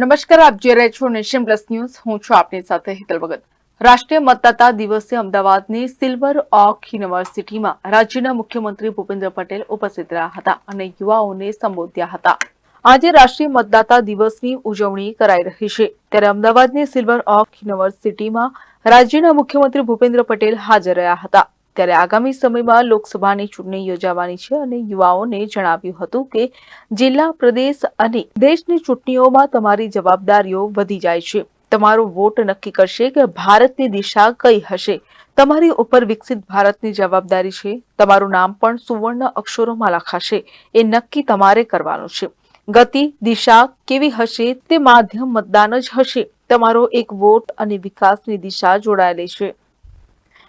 નમસ્કાર, આપ જોઈ રહ્યા છો નેશન પ્લસ ન્યૂઝ. હું છું આપની સાથે હિતલ ભગત. રાષ્ટ્રીય મતદાતા દિવસે અમદાવાદની સિલ્વર ઓક યુનિવર્સિટીમાં રાજ્યના મુખ્યમંત્રી ભૂપેન્દ્ર પટેલ ઉપસ્થિત રહ્યા હતા અને યુવાઓને સંબોધ્યા હતા. આજે રાષ્ટ્રીય મતદાતા દિવસની ઉજવણી કરાઈ રહી છે. ત્યારે અમદાવાદની સિલ્વર ઓક યુનિવર્સિટીમાં રાજ્યના મુખ્યમંત્રી ભૂપેન્દ્ર પટેલ હાજર રહ્યા હતા. ત્યારે આગામી સમયમાં લોકસભાની ચૂંટણી યોજાવાની છે અને યુવાઓને જણાવ્યું હતું કે જિલ્લા, પ્રદેશ અને દેશની ચૂંટણીઓમાં તમારી જવાબદારીઓ વધી જાય છે. તમારો વોટ નક્કી કરશે કે ભારતની દિશા કઈ હશે. તમારી ઉપર વિકસિત ભારતની જવાબદારી છે. તમારું નામ પણ સુવર્ણ અક્ષરોમાં લખાશે. એ નક્કી તમારે કરવાનું છે. ગતિ, દિશા કેવી હશે તે માધ્યમ મતદાન જ હશે. તમારો એક વોટ અને વિકાસની દિશા જોડાયેલી છે.